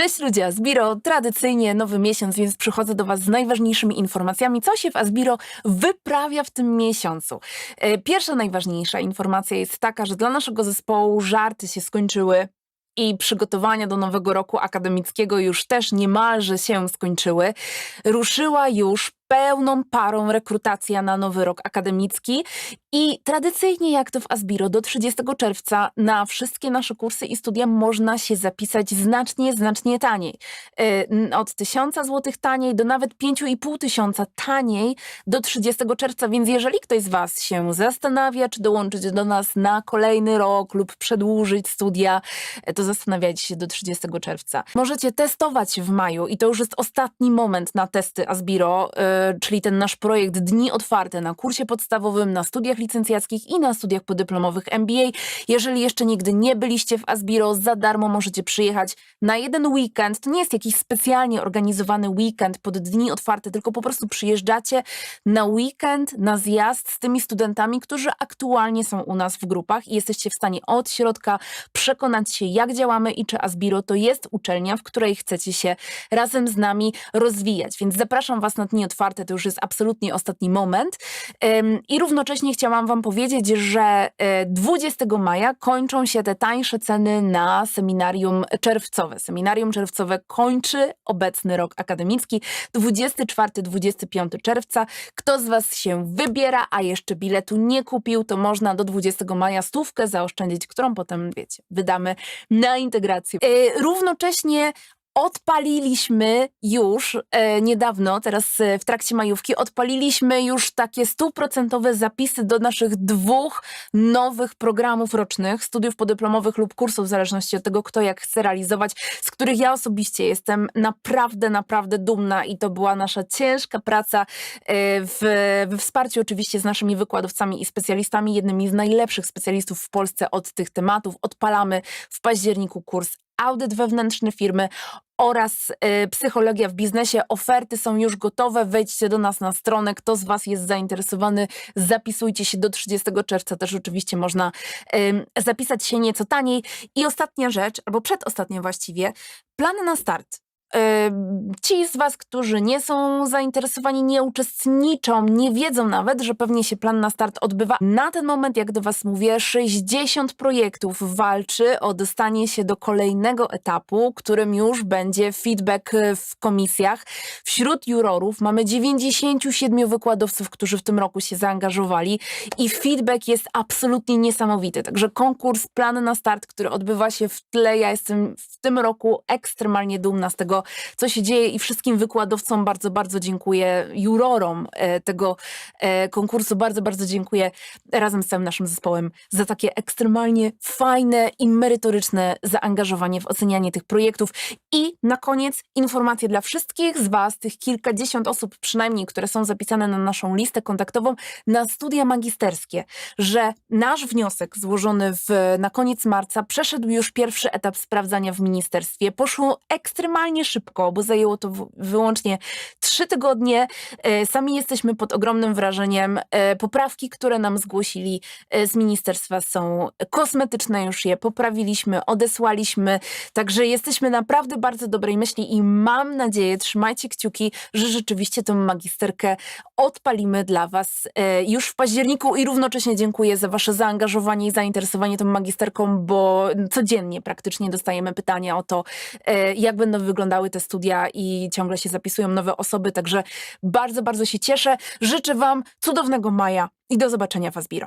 Cześć ludzie, Asbiro, tradycyjnie nowy miesiąc, więc przychodzę do Was z najważniejszymi informacjami, co się w Asbiro wyprawia w tym miesiącu. E, Pierwsza najważniejsza informacja jest taka, że dla naszego zespołu żarty się skończyły i przygotowania do nowego roku akademickiego już też niemalże się skończyły. Ruszyła już pełną parą rekrutacja na nowy rok akademicki i tradycyjnie jak to w Asbiro do 30 czerwca na wszystkie nasze kursy i studia można się zapisać znacznie, znacznie taniej. Y, Od 1000 zł taniej do nawet 5500 tysiąca taniej do 30 czerwca, więc jeżeli ktoś z Was się zastanawia, czy dołączyć do nas na kolejny rok lub przedłużyć studia, e, to zastanawiajcie się do 30 czerwca. Możecie testować w maju i to już jest ostatni moment na testy Asbiro, y, czyli ten nasz projekt Dni Otwarte na kursie podstawowym, na studiach licencjackich i na studiach podyplomowych MBA. Jeżeli jeszcze nigdy nie byliście w Asbiro, za darmo możecie przyjechać na jeden weekend. To nie jest jakiś specjalnie organizowany weekend pod Dni Otwarte, tylko po prostu przyjeżdżacie na weekend, na zjazd z tymi studentami, którzy aktualnie są u nas w grupach i jesteście w stanie od środka przekonać się, jak działamy i czy Asbiro to jest uczelnia, w której chcecie się razem z nami rozwijać. Więc zapraszam Was na Dni Otwarte, to już jest absolutnie ostatni moment. I równocześnie chciałam Wam powiedzieć, że e, 20 maja kończą się te tańsze ceny na seminarium czerwcowe. Seminarium czerwcowe kończy obecny rok akademicki 24-25 czerwca. Kto z Was się wybiera, a jeszcze biletu nie kupił, to można do 20 maja stówkę zaoszczędzić, którą potem, wiecie, wydamy na integrację. E, Równocześnie Odpaliliśmy już e, niedawno, teraz e, w trakcie majówki, odpaliliśmy już takie stuprocentowe zapisy do naszych dwóch nowych programów rocznych, studiów podyplomowych lub kursów, w zależności od tego, kto jak chce realizować, z których ja osobiście jestem naprawdę, naprawdę dumna i to była nasza ciężka praca e, w, we wsparciu oczywiście z naszymi wykładowcami i specjalistami, jednymi z najlepszych specjalistów w Polsce od tych tematów. Odpalamy w październiku kurs audyt wewnętrzny firmy oraz y, psychologia w biznesie. Oferty są już gotowe. Wejdźcie do nas na stronę. Kto z Was jest zainteresowany, zapisujcie się do 30 czerwca. Też oczywiście można zapisać się nieco taniej. I ostatnia rzecz, albo przedostatnia właściwie, plany na start. Ci z Was, którzy nie są zainteresowani, nie uczestniczą, nie wiedzą nawet, że pewnie się plan na start odbywa. Na ten moment, jak do Was mówię, 60 projektów walczy o dostanie się do kolejnego etapu, którym już będzie feedback y, w komisjach. Wśród jurorów mamy 97 wykładowców, którzy w tym roku się zaangażowali i feedback jest absolutnie niesamowity. Także konkurs, plan na start, który odbywa się w tle, ja jestem w tym roku ekstremalnie dumna z tego, co się dzieje i wszystkim wykładowcom bardzo, bardzo dziękuję, jurorom e, tego e, konkursu, bardzo, bardzo dziękuję razem z całym naszym zespołem za takie ekstremalnie fajne i merytoryczne zaangażowanie w ocenianie tych projektów. I na koniec informacje dla wszystkich z Was, tych kilkadziesiąt osób przynajmniej, które są zapisane na naszą listę kontaktową na studia magisterskie, że nasz wniosek złożony w, na koniec marca przeszedł już pierwszy etap sprawdzania w ministerstwie. Poszło ekstremalnie szybko, bo zajęło to wyłącznie trzy tygodnie. E, Sami jesteśmy pod ogromnym wrażeniem. E, Poprawki, które nam zgłosili e, z ministerstwa są kosmetyczne, już je poprawiliśmy, odesłaliśmy. Także jesteśmy naprawdę bardzo dobrej myśli i mam nadzieję, trzymajcie kciuki, że rzeczywiście tę magisterkę odpalimy dla Was już w październiku i równocześnie dziękuję za Wasze zaangażowanie i zainteresowanie tą magisterką, bo codziennie praktycznie dostajemy pytania o to, jak będą wyglądały te studia i ciągle się zapisują nowe osoby, także bardzo, bardzo się cieszę. Życzę Wam cudownego maja i do zobaczenia w Asbiro.